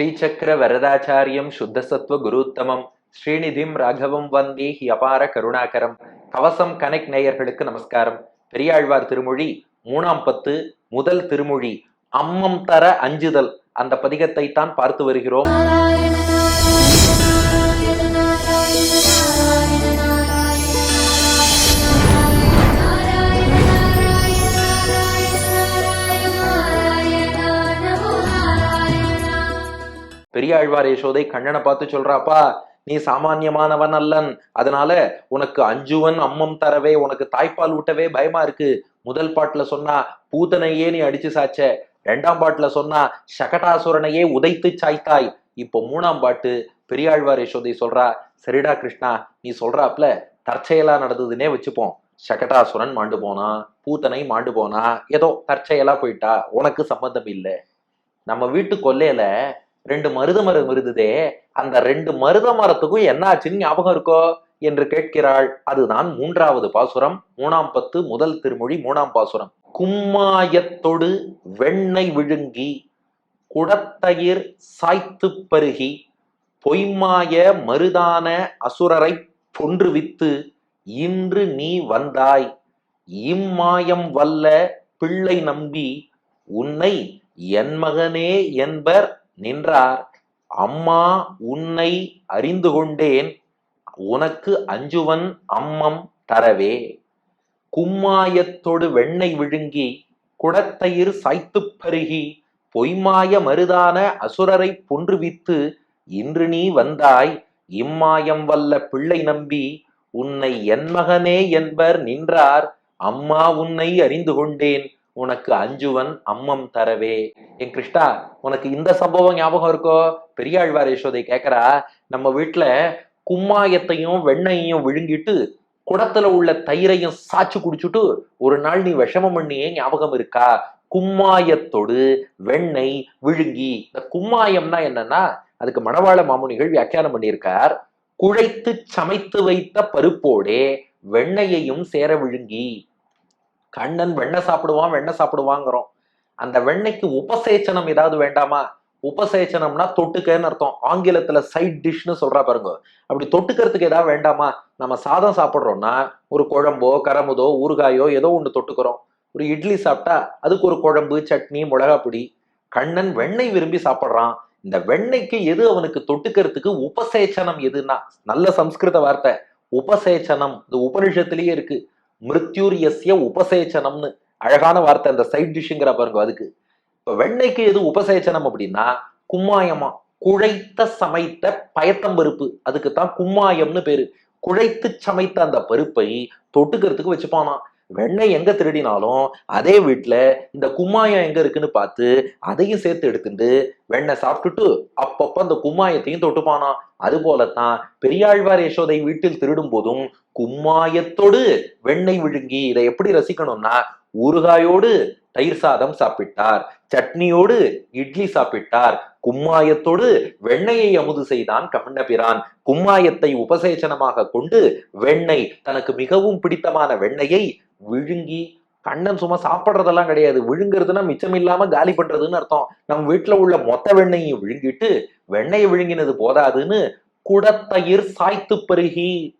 ஸ்ரீசக்கர வரதாச்சாரியம் சுத்தசத்வ குருத்தமம். ஸ்ரீநிதிம் ராகவம் வந்தே he அபார கருணாகரம். கவசம் connect நேயர்களுக்கு நமஸ்காரம். பெரியாழ்வார் திருமொழி மூணாம் பத்து முதல் திருமொழி அம்மம் தர அஞ்சுதல். அந்த பதிகத்தை தான் பார்த்து வருகிறோம். பெரியாழ்வார் யசோதை கண்ணனை பார்த்து சொல்றாப்பா நீ சாமானியமானவன் அல்லன். அதனால உனக்கு அஞ்சுவன் அம்மம் தரவே உனக்கு தாய்ப்பால் ஊட்டவே பயமா இருக்கு. முதல் பாட்டுல சொன்னா பூதனையே நீ அடிச்சு சாச்ச. ரெண்டாம் பாட்டுல சொன்னா சகடாசுரனையே உதைத்து சாய்த்தாய். இப்போ மூணாம் பாட்டு பெரியாழ்வார் யசோதை சொல்றா சரிடா கிருஷ்ணா நீ சொல்றாப்ல தற்செயலா நடந்ததுன்னே வச்சுப்போம். சகடாசுரன் மாண்டு போனா பூத்தனை மாண்டு போனா ஏதோ தற்செயலா போயிட்டா உனக்கு சம்பந்தம் இல்லை. நம்ம வீட்டு கொல்லையில ரெண்டு மருத மரம் இருந்ததே அந்த ரெண்டு மருத மரத்துக்கும் என்ன ஆச்சுன்னு ஞாபகம் இருக்கோ என்று கேட்கிறாள். அதுதான் மூன்றாவது பாசுரம் மூணாம் பத்து முதல் திருமொழி மூணாம் பாசுரம். கும்மாயத்தொடு வெண்ணெய் விழுங்கி குடத்தயிர் சாய்த்து பருகி பொய்மாய மருதான அசுரரை பொன்றுவித்து இன்று நீ வந்தாய். இம்மாயம் வல்ல பிள்ளை நம்பி உன்னை என் மகனே என்பர் நின்றார் அம்மா உன்னை அறிந்து கொண்டேன் உனக்கு அஞ்சுவன் அம்மம் தரவே. கும்மாயத்தொடு வெண்ணெய் விழுங்கி குடத்தயிர் சாய்த்துப் பருகி பொய்மாய மருதான அசுரரை பொன்றுவித்து இன்று நீ வந்தாய் இம்மாயம் வல்ல பிள்ளை நம்பி உன்னை என் மகனே என்பர் நின்றார் அம்மா உன்னை அறிந்து கொண்டேன் உனக்கு அஞ்சுவன் அம்மம் தரவே. என் கிருஷ்ணா உனக்கு இந்த சம்பவம் ஞாபகம் இருக்கோ? பெரியாழ்வார் யசோதை கேட்கறா நம்ம வீட்டுல கும்மாயத்தையும் வெண்ணையையும் விழுங்கிட்டு குடத்துல உள்ள தயிரையும் சாச்சு குடிச்சுட்டு ஒரு நாள் நீ விஷமம் பண்ணியே ஞாபகம் இருக்கா? கும்மாயத்தோடு வெண்ணெய் விழுங்கி. இந்த கும்மாயம்னா என்னன்னா அதுக்கு மணவாள மாமுனிகள் வியாக்கியானம் பண்ணியிருக்கார். குழைத்து சமைத்து வைத்த பருப்போடே வெண்ணையையும் சேர விழுங்கி. கண்ணன் வெண்ணெய் சாப்பிடுவான் வெண்ணெய் சாப்பிடுவாங்கிறோம். அந்த வெண்ணெய்க்கு உபசேச்சனம் ஏதாவது வேண்டாமா? உபசேச்சனம்னா தொட்டுக்கன்னு அர்த்தம். ஆங்கிலத்துல சைட் டிஷ்னு சொல்றா பாருங்க. அப்படி தொட்டுக்கிறதுக்கு ஏதாவது வேண்டாமா? நம்ம சாதம் சாப்பிட்றோம்னா ஒரு குழம்போ கரமுதோ ஊறுகாயோ ஏதோ ஒன்று தொட்டுக்கிறோம். ஒரு இட்லி சாப்பிட்டா அதுக்கு ஒரு குழம்பு சட்னி மிளகா பொடி கண்ணன் வெண்ணெய் விரும்பி சாப்பிட்றான். இந்த வெண்ணெய்க்கு எது அவனுக்கு தொட்டுக்கிறதுக்கு உபசேச்சனம் எதுன்னா? நல்ல சம்ஸ்கிருத வார்த்தை. உபசேச்சனம். இந்த உபனிஷத்துலயே இருக்கு. மிருத்யூரியஸ்ய உபசேச்சனம்னு அழகான வார்த்தை அந்த சைட் டிஷ்ங்கிற பாருங்க அதுக்கு. இப்ப வெண்ணெய்க்கு எது உபசேச்சனம் அப்படின்னா கும்மாயமா குழைத்த சமைத்த பயத்தம்பருப்பு அதுக்கு தான் கும்மாயம்னு பேரு. குழைத்து சமைத்த அந்த பருப்பை தொட்டுக்கிறதுக்கு வச்சுப்பானா வெண்ணெய் எங்க திருடினாலும் அதே வீட்டுல இந்த கும்மாயம் எங்க இருக்குன்னு பார்த்து அதையும் சேர்த்து எடுத்துட்டு வெண்ணெய் சாப்பிட்டுட்டு அப்பப்ப அந்த கும்மாயத்தையும் தொட்டுப்பானா. அது போலத்தான் பெரியாழ்வார் யசோதை வீட்டில் திருடும் போதும் கும்மாயத்தோடு வெண்ணெய் விழுங்கி இதை எப்படி ரசிக்கணும்னா ஊறுகாயோடு தயிர் சாதம் சாப்பிட்டார் சட்னியோடு இட்லி சாப்பிட்டார் கும்மாயத்தோடு வெண்ணெயை அமுது செய்தான் கண்ணபிரான். கும்மாயத்தை உபசேச்சனமாக கொண்டு வெண்ணெய் தனக்கு மிகவும் பிடித்தமான வெண்ணெயை விழுங்கி கண்ணன் சும்மா சாப்பிட்றதெல்லாம் கிடையாது. விழுங்குறதுன்னா மிச்சம் இல்லாம காலி பண்றதுன்னு அர்த்தம். நம்ம வீட்டுல உள்ள மொத்த வெண்ணையும் விழுங்கிட்டு வெண்ணெயை விழுங்கினது போதாதுன்னு குடத்தயிர் சாய்த்து பருகி.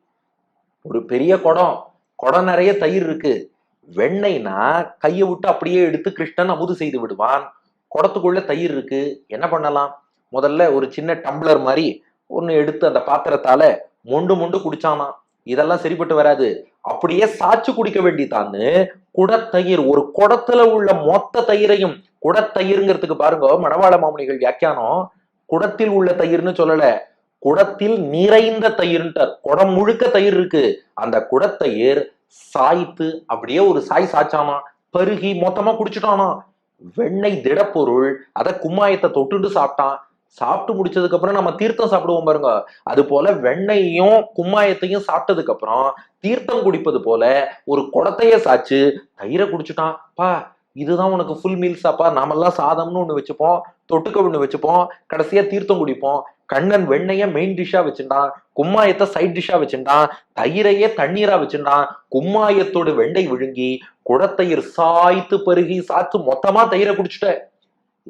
ஒரு பெரிய குடம். குடம் நிறைய தயிர் இருக்கு. வெண்ணெய்னா கையை விட்டு அப்படியே எடுத்து கிருஷ்ணன் அமுது செய்து விடுவான். குடத்துக்குள்ள தயிர் இருக்கு. என்ன பண்ணலாம்? முதல்ல ஒரு சின்ன டம்ளர் மாதிரி ஒன்று எடுத்து அந்த பாத்திரத்தால மொண்டு மொண்டு குடிச்சானா இதெல்லாம் சரிப்பட்டு வராது. அப்படியே சாச்சு குடிக்க வேண்டித்தான்னு குடத்தயிர் ஒரு குடத்துல உள்ள மொத்த தயிரையும் குடத்தயிர்ங்கிறதுக்கு பாருங்க மணவாள மாமுனிகள் வியாக்கியானம் குடத்தில் உள்ள தயிர்னு சொல்லல குடத்தில் நிறைந்த தயிர்ன்ட்டார். குடம் முழுக்க தயிர் இருக்கு. அந்த குடத்தயிர் சாய்த்து அப்படியே ஒரு சாய் சாய்ச்சானா பருகி மொத்தமா குடிச்சிட்டானா. வெண்ணெய் திடப்பொருள் அதை கும்மாயத்தை தொட்டுட்டு சாப்பிட்டான். சாப்பிட்டு முடிச்சதுக்கு அப்புறம் நம்ம தீர்த்தம் சாப்பிடுவோம் பாருங்க. அது போல வெண்ணையும் கும்மாயத்தையும் சாப்பிட்டதுக்கு அப்புறம் தீர்த்தம் குடிப்பது போல ஒரு குடத்தைய சாச்சு தயிரை குடிச்சுட்டான். பா இதுதான் உனக்கு ஃபுல் மீல்ஸாப்பா நாமெல்லாம் சாதம்னு ஒண்ணு வச்சுப்போம் தொட்டுக்க ஒண்ணு வச்சுப்போம் கடைசியா தீர்த்தம் குடிப்போம். கண்ணன் வெண்ணைய மெயின் டிஷ்ஷா வச்சுட்டான் கும்மாயத்தை சைட் டிஷ்ஷா வச்சுட்டான் தயிரையே தண்ணீரா வச்சுட்டான். கும்மாயத்தோட வெண்டை விழுங்கி குடத்தயிர் சாய்த்து பருகி சாத்து மொத்தமா தயிரை குடிச்சுட்ட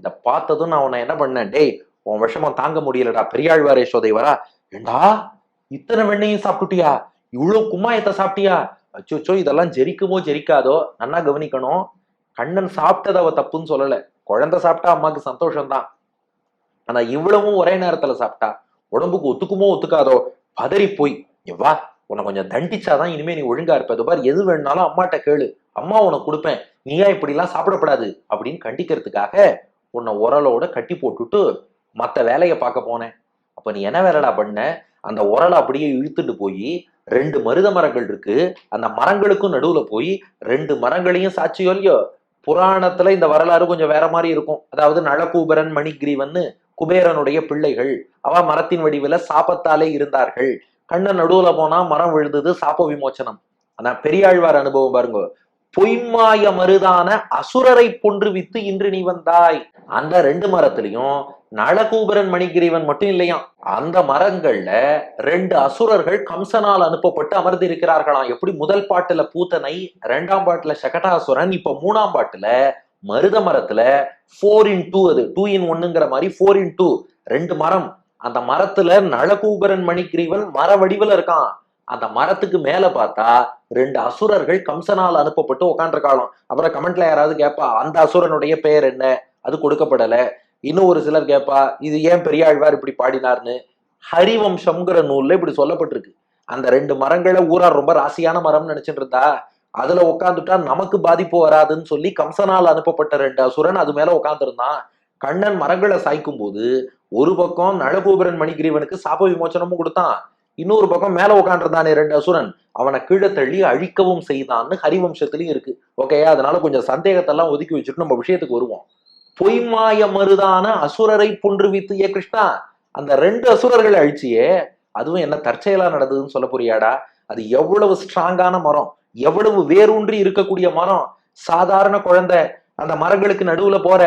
இத பார்த்ததும் நான் உன்னை என்ன பண்ணேன்? டேய் உன் விஷமம் தாங்க முடியலடா பெரியாழ்வார் யசோதைவரா ஏண்டா? இத்தனை வெண்ணையும் சாப்பிட்டுட்டியா? இவ்வளோ கும்மாயத்தை சாப்பிட்டியா? அச்சோச்சோ இதெல்லாம் ஜெரிக்குமோ ஜெரிக்காதோ? நன்னா கவனிக்கணும். கண்ணன் சாப்பிட்டது அவ தப்புன்னு சொல்லலை. குழந்தை சாப்பிட்டா அம்மாக்கு சந்தோஷம்தான். ஆனா இவ்வளவும் ஒரே நேரத்துல சாப்பிட்டா? உடம்புக்கு ஒத்துக்குமோ ஒத்துக்காதோ? பதறி போய் வா உன்னை கொஞ்சம் தண்டிச்சாதான் இனிமே நீ ஒழுங்கா இருப்ப. இதோ எது வேணும்னாலும் அம்மாட்ட கேளு. அம்மா உனக்கு கொடுப்பேன். நீயா இப்படிலாம் சாப்பிடப்படாது. அப்படின்னு கண்டிக்கிறதுக்காக உன்னை உரலோட கட்டி போட்டுட்டு மற்ற வேலையை பார்க்க போனேன். அப்போ நீ என்ன வேலைடா பண்ண? அந்த உரலை அப்படியே இழுத்துட்டு போய் ரெண்டு மருத மரங்கள் இருக்கு. அந்த மரங்களுக்கும் நடுவுல போய் ரெண்டு மரங்களையும் சாட்சியோ இல்லையோ? புராணத்துல இந்த வரலாறு கொஞ்சம் வேற மாதிரி இருக்கும். அதாவது நளகூபரன் மணிகிரீவன்னு குபேரனுடைய பிள்ளைகள் அவ மரத்தின் வடிவில சாபத்தாலே இருந்தார்கள். கண்ணன் நடுவுல போனா மரம் விழுந்தது சாப விமோச்சனம். ஆனா பெரியாழ்வார் அனுபவம் பாருங்க. பொய்மாய மருதான அசுரரை பொன்றுவித்து இன்று நீ வந்தாய். அந்த ரெண்டு மரத்திலையும் நளகூபரன் மணிகிரீவன் மட்டும் இல்லையாம் அந்த மரங்கள்ல ரெண்டு அசுரர்கள் கம்சனால் அனுப்பப்பட்டு அமர்ந்திருக்கிறார்களாம். எப்படி முதல் பாட்டுல பூத்தனை ரெண்டாம் பாட்டுல சகடாசுரன் இப்ப மூணாம் பாட்டுல மருத மரத்துல ஃபோர் இன் டூ அது டூ இன் ஒன்னுங்கிற மாதிரி ஃபோர் இன் டூ ரெண்டு மரம். அந்த மரத்துல நளகூபரன் மணிகிரீவன் மர வடிவில் இருக்கான். அந்த மரத்துக்கு மேல பார்த்தா ரெண்டு அசுரர்கள் கம்சனால் அனுப்பப்பட்டு உக்காண்டிருக்காளாம் அப்புறம் கமெண்ட்ல யாராவது கேட்பா அந்த அசுரனுடைய பெயர் என்ன? அது கொடுக்கப்படலை. இன்னும் ஒரு சிலர் கேட்பா இது ஏன் பெரியாழ்வார் இப்படி பாடினார்னு? ஹரிவம்சம்ங்கிற நூல்ல இப்படி சொல்லப்பட்டிருக்கு. அந்த ரெண்டு மரங்களை ஊரார் ரொம்ப ராசியான மரம்னு நினைச்சிட்டு இருந்தா அதுல உட்காந்துட்டா நமக்கு பாதிப்பு வராதுன்னு சொல்லி கம்சனால் அனுப்பப்பட்ட ரெண்டு அசுரன் அது மேல உட்காந்துருந்தான் கண்ணன் மரங்களை சாய்க்கும் போது ஒரு பக்கம் நளகோபுரன் மணிகிரீவனுக்கு சாப விமோச்சனமும் கொடுத்தான். இன்னொரு பக்கம் மேல உட்காந்துருந்தானே ரெண்டு அசுரன். அவனை கீழே தள்ளி அழிக்கவும் செய்தான்னு ஹரிவம்சத்திலயும் இருக்கு. ஓகேயா? அதனால கொஞ்சம் சந்தேகத்தெல்லாம் ஒதுக்கி வச்சுட்டு நம்ம விஷயத்துக்கு வருவோம். பொய்மாய மருதான அசுரரை புன்றுவித்து ஏ கிருஷ்ணா. அந்த ரெண்டு அசுரர்களை அழிச்சியே அதுவும் என்ன தற்செயலா நடந்ததுன்னு சொல்ல புரியாடா அது எவ்வளவு ஸ்ட்ராங்கான மரம் எவ்வளவு வேரூன்றி இருக்கக்கூடிய மரம். சாதாரண குழந்தை அந்த மரங்களுக்கு நடுவுல போற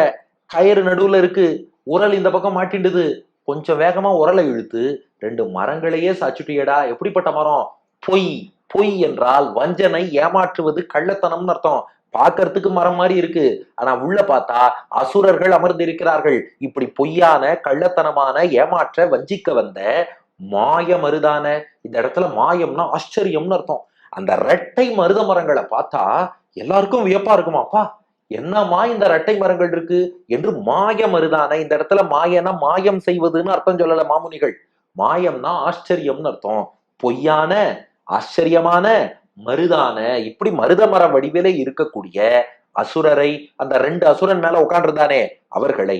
கயிறு நடுவுல இருக்கு உரல் இந்த பக்கம் மாட்டிண்டுது கொஞ்சம் வேகமா உரலை இழுத்து ரெண்டு மரங்களையே சாச்சுட்டியடா எப்படிப்பட்ட மரம்? பொய் பொய் என்றால் வஞ்சனை ஏமாற்றுவது கள்ளத்தனம்னு அர்த்தம். பார்க்கறதுக்கு மரம் மாதிரி இருக்கு. ஆனா உள்ள பார்த்தா அசுரர்கள் அமர்ந்திருக்கிறார்கள். இப்படி பொய்யான கள்ளத்தனமான ஏமாற்ற வஞ்சிக்க வந்த மாய மருதான இந்த இடத்துல மாயம்னா ஆச்சரியம்னு அர்த்தம். அந்த ரெட்டை மருத மரங்களை பார்த்தா எல்லாருக்கும் வியப்பா இருக்குமாப்பா என்னமா இந்த ரெட்டை மரங்கள் இருக்கு? என்று மாய மருதான இந்த இடத்துல மாயனா மாயம் செய்வதுன்னு அர்த்தம் சொல்லல மாமுனிகள். மாயம்னா ஆச்சரியம்னு அர்த்தம். பொய்யான ஆச்சரியமான மருதான இப்படி மருத மர வடிவிலே இருக்கக்கூடிய அசுரரை அந்த ரெண்டு அசுரன் மேல உட்காண்டிருந்தானே அவர்களை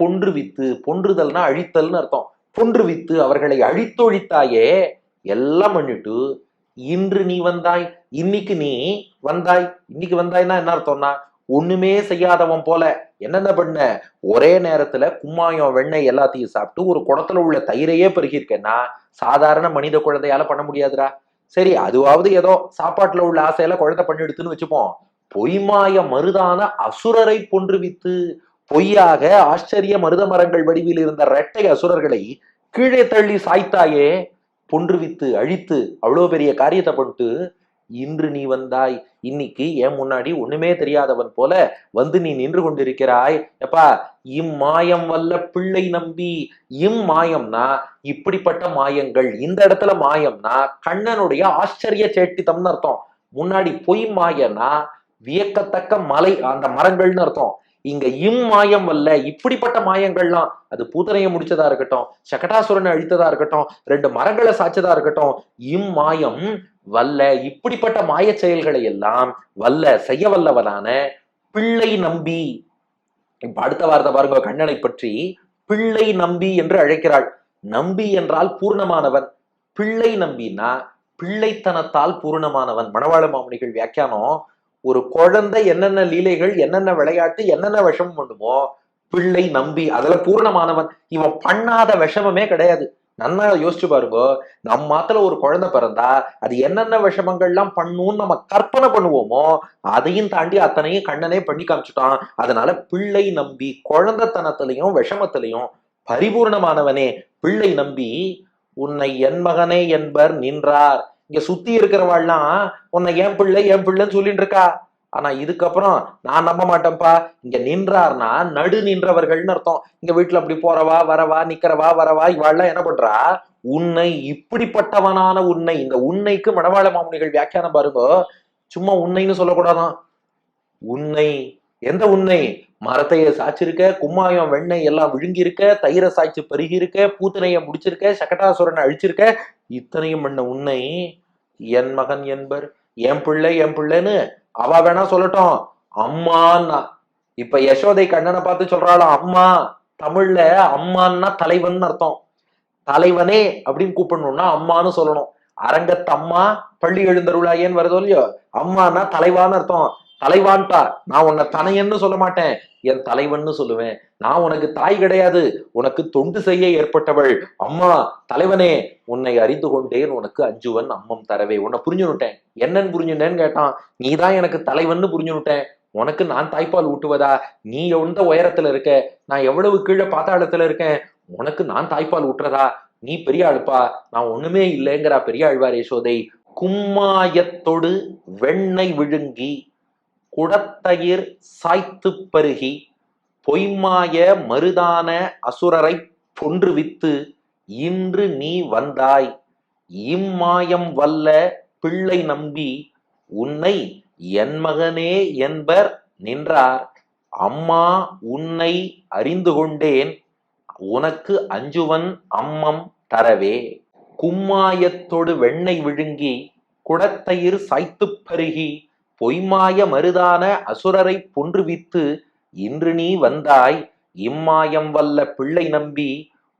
பொன்றுவித்து பொன்றுதல்னா அழித்தல்னு அர்த்தம். பொன்றுவித்து அவர்களை அழித்தொழித்தாயே எல்லாம் பண்ணிட்டு இன்று நீ வந்தாய் இன்னைக்கு நீ வந்தாய். இன்னைக்கு வந்தாய்னா என்ன அர்த்தம்னா ஒண்ணுமே செய்யாதவன் போல. என்னென்ன பண்ண? ஒரே நேரத்துல கும்மாயம் வெண்ணெய் எல்லாத்தையும் சாப்பிட்டு ஒரு குடத்துல உள்ள தயிரையே பெருகிருக்கேன்னா சாதாரண மனித குழந்தையால பண்ண முடியாதுடா. சரி அதுவாவது ஏதோ சாப்பாட்டுல உள்ள ஆசையில குழந்தை பண்ணிடுத்துன்னு வச்சுப்போம். பொய்மாய மருதான அசுரரை பொன்றுவித்து பொய்யாக ஆச்சரிய மருத மரங்கள் வடிவில் இருந்த இரட்டை அசுரர்களை கீழே தள்ளி சாய்த்தாயே பொன்றுவித்து அழித்து அவ்வளவு பெரிய காரியத்தை பண்ணிட்டு இன்று நீ வந்தாய் இன்னைக்கு என் முன்னாடி ஒண்ணுமே தெரியாதவன் போல வந்து நீ நின்று கொண்டிருக்கிறாய். எப்பா இம்மாயம் வல்ல பிள்ளை நம்பி. இம் மாயம்னா இப்படிப்பட்ட மாயங்கள். இந்த இடத்துல மாயம்னா கண்ணனுடைய ஆச்சரிய சேட்டித்தம்னு அர்த்தம். முன்னாடி பொய் மாயனா வியக்கத்தக்க மலை அந்த மரங்கள்னு அர்த்தம். இங்க இம் மாயம் வல்ல இப்படிப்பட்ட மாயங்கள்லாம் அது பூதனையை முடிச்சதா இருக்கட்டும் சகடாசுரனை அழித்ததா இருக்கட்டும் ரெண்டு மரங்களை சாய்ச்சதா இருக்கட்டும் இம் மாயம் வல்ல இப்படிப்பட்ட மாய செயல்களை எல்லாம் வல்ல செய்ய வல்லவனான பிள்ளை நம்பி இப்ப அடுத்த வார்த்தை பாருங்க கண்ணனை பற்றி பிள்ளை நம்பி என்று அழைக்கிறாள். நம்பி என்றால் பூர்ணமானவன். பிள்ளை நம்பினா பிள்ளைத்தனத்தால் பூர்ணமானவன். மணவாள மாமுனிகள் வியாக்கியானம் ஒரு குழந்தை என்னென்ன லீலைகள் என்னென்ன விளையாட்டு என்னென்ன விஷம் பண்ணுமோ பிள்ளை நம்பி அதுல பூர்ணமானவன். இவன் பண்ணாத விஷமமே கிடையாது. நன்னா யோசிச்சு பாருங்க. நம்ம மாத்துல ஒரு குழந்தை பிறந்தா அது என்னென்ன விஷமங்கள்லாம் பண்ணும்னு நம்ம கற்பனை பண்ணுவோமோ அதையும் தாண்டி அத்தனையும் கண்ணனே பண்ணி காமிச்சுட்டான். அதனால பிள்ளை நம்பி குழந்தைத்தனத்திலையும் விஷமத்திலையும் பரிபூர்ணமானவனே. பிள்ளை நம்பி உன்னை என் மகனே என்பர் நின்றார். இங்க சுத்தி இருக்கிறவாள்லாம் உன்னை என் பிள்ளை என் பிள்ளைன்னு சொல்லிட்டு இருக்கா? ஆனா இதுக்கப்புறம் நான் நம்ப மாட்டேன்ப்பா. இங்க நின்றார்னா நடு நின்றவர்கள்னு அர்த்தம். இங்க வீட்டுல அப்படி போறவா வரவா நிக்கிறவா வரவா இவாள்லாம் என்ன பண்றா? உன்னை இப்படிப்பட்டவனான உன்னை இந்த உன்னைக்கு மணவாள மாமுனிகள் வியாக்கியானம் பாருங்க. சும்மா உன்னைன்னு சொல்லக்கூடாதான். உன்னை எந்த உன்னை? மரத்தைய சாய்ச்சிருக்க கும்மாயம் வெண்ணெய் எல்லாம் விழுங்கி இருக்க தயிரை சாய்ச்சி பருகி இருக்க பூத்தனைய முடிச்சிருக்க சகட்டாசுரனை அழிச்சிருக்க இத்தனையும் பண்ண உன்னை என் மகன் என்பர். என் பிள்ளை என் பிள்ளைன்னு அவ வேணா சொல்லட்டும். அம்மான்னா இப்ப யசோதை கண்ணனை பார்த்து சொல்றாளோ அம்மா தமிழ்ல அம்மான்னா தலைவன் அர்த்தம். தலைவனே அப்படின்னு கூப்பிடணும்னா அம்மான்னு சொல்லணும். அரங்கத்தம்மா பள்ளி எழுந்தருளாயேன்னு வருதோ இல்லையோ? அம்மானா தலைவான்னு அர்த்தம். தலைவான்டா நான் உன்னை தனையன்னு சொல்ல மாட்டேன். என் தலைவன்னு சொல்லுவேன். நான் உனக்கு தாய் கிடையாது. உனக்கு தொண்டு செய்ய ஏற்பட்டவள். அம்மா தலைவனே உன்னை அறிந்து கொண்டேன். உனக்கு அஞ்சுவன் அம்மம் தரவே. உன்னை புரிஞ்சுனுட்டேன். என்னன்னு புரிஞ்சுட்டேன்னு கேட்டான். நீ தான் எனக்கு தலைவன்னு புரிஞ்சுனுட்டேன். உனக்கு நான் தாய்ப்பால் ஊட்டுவதா? நீ எந்த உயரத்துல இருக்க? நான் எவ்வளவு கீழே பாத்தாளத்துல இருக்கேன்? உனக்கு நான் தாய்ப்பால் ஊட்டுறதா? நீ பெரிய ஆளுப்பா நான் ஒண்ணுமே இல்லைங்கிறா பெரிய ஆழ்வார் யசோதை. கும்மாயத்தொடு வெண்ணை விழுங்கி குடத்தயிர் சாய்த்து பருகி பொய்மாய மருதான அசுரரை பொன்றுவித்து இன்று நீ வந்தாய். இம்மாயம் வல்ல பிள்ளை நம்பி உன்னை என் மகனே என்பர் நின்றார். அம்மா உன்னை அறிந்து கொண்டேன். உனக்கு அஞ்சுவன் அம்மம் தரவே. கும்மாயத்தொடு வெண்ணெய் விழுங்கி குடத்தயிர் சாய்த்துப் பருகி பொய்மாய மருதான அசுரரை பொன்றுவித்து இன்று நீ வந்தாய் இம்மாயம் வல்ல பிள்ளை நம்பி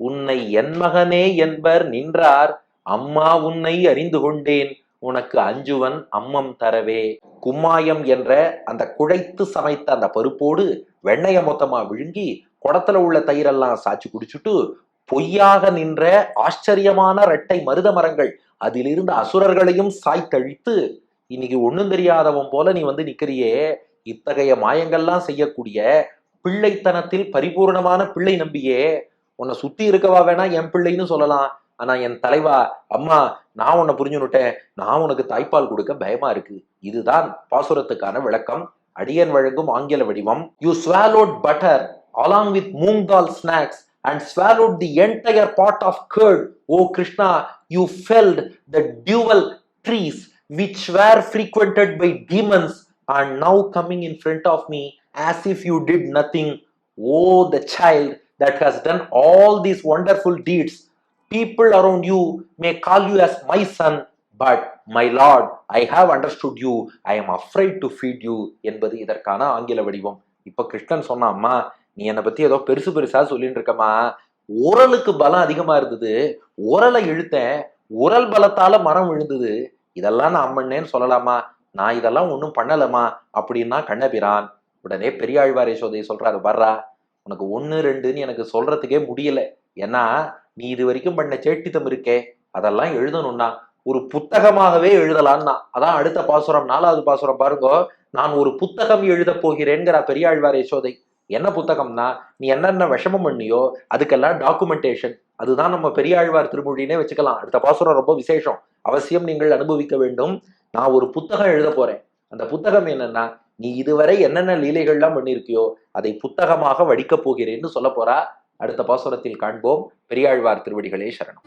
உன்னை என் மகனே என்பர் நின்றார் அம்மா உன்னை அறிந்து கொண்டேன் உனக்கு அஞ்சுவன் அம்மம் தரவே. கும்மாயம் என்ற அந்த குழைத்து சமைத்த அந்த பருப்போடு வெண்ணைய மொத்தமா விழுங்கி குடத்துல உள்ள தயிரெல்லாம் சாய்ச்சி குடிச்சுட்டு பொய்யாக நின்ற ஆச்சரியமான இரட்டை மருத மரங்கள் அதிலிருந்த அசுரர்களையும் சாய்த்தழித்து இன்னைக்கு ஒன்றும் தெரியாதவன் போல நீ வந்து நிக்கிறியே. இத்தகைய மாயங்கள்லாம் செய்யக்கூடிய பிள்ளைத்தனத்தில் பரிபூர்ணமான பிள்ளை நம்பியே. உன்னை சுத்தி இருக்கவா வேணா என் பிள்ளைன்னு சொல்லலாம். ஆனா என் தலைவா அம்மா நான் உன்னை புரிஞ்சுனுட்டேன் நான் உனக்கு தாய்ப்பால் கொடுக்க பயமா இருக்கு. இதுதான் பாசுரத்துக்கான விளக்கம். அடியன் வழங்கும் ஆங்கில வடிவம். You swallowed butter along with moong snacks and swallowed the entire part of of O Krishna you felt the dual trees which were frequented by demons are now coming in front of me as if you did nothing oh the child that has done all these wonderful deeds people around you may call you as my son but my lord i have understood you i am afraid to feed you என்பது இதற்கான ஆங்கில வடிவம் இப்ப கிருஷ்ணன் சொன்னான் அம்மா நீ என்னை பத்தி ஏதோ பெருசு பெருசா சொல்லிட்டு இருக்கமா உரலுக்கு பலம் அதிகமா இருந்தது உரலை இழுத்தேன் உரல் பலத்தால மரம் விழுந்தது இதெல்லாம் நான் அம்மன்னேன்னு சொல்லலாமா? நான் இதெல்லாம் ஒன்றும் பண்ணலமா? அப்படின்னா கண்ணபிரான் உடனே பெரியாழ்வார் யசோதை சொல்றாரு வர்றா உனக்கு ஒன்று ரெண்டுன்னு எனக்கு சொல்றதுக்கே முடியல. ஏன்னா நீ இது வரைக்கும் பண்ண சேட்டித்தம் இருக்கே அதெல்லாம் எழுதணும்னா ஒரு புத்தகமாகவே எழுதலான்னா. அதான் அடுத்த பாசுரம் நாலாவது பாசுரம் பாருங்க. நான் ஒரு புத்தகம் எழுத போகிறேன்கிற பெரியாழ்வார் யசோதை. என்ன புத்தகம்னா நீ என்னென்ன விஷமம் பண்ணியோ அதுக்கெல்லாம் டாக்குமெண்டேஷன் அதுதான் நம்ம பெரியாழ்வார் திருமொழினே வச்சுக்கலாம். அடுத்த பாசுரம் ரொம்ப விசேஷம். அவசியம் நீங்கள் அனுபவிக்க வேண்டும். நான் ஒரு புத்தகம் எழுத போறேன். அந்த புத்தகம் என்னன்னா நீ இதுவரை என்னென்ன லீலைகள்லாம் பண்ணியிருக்கியோ அதை புத்தகமாக வடிக்கப் போகிறேன்னு சொல்ல போறா. அடுத்த பாசுரத்தில் காண்போம். பெரியாழ்வார் திருவடிகளே சரணம்.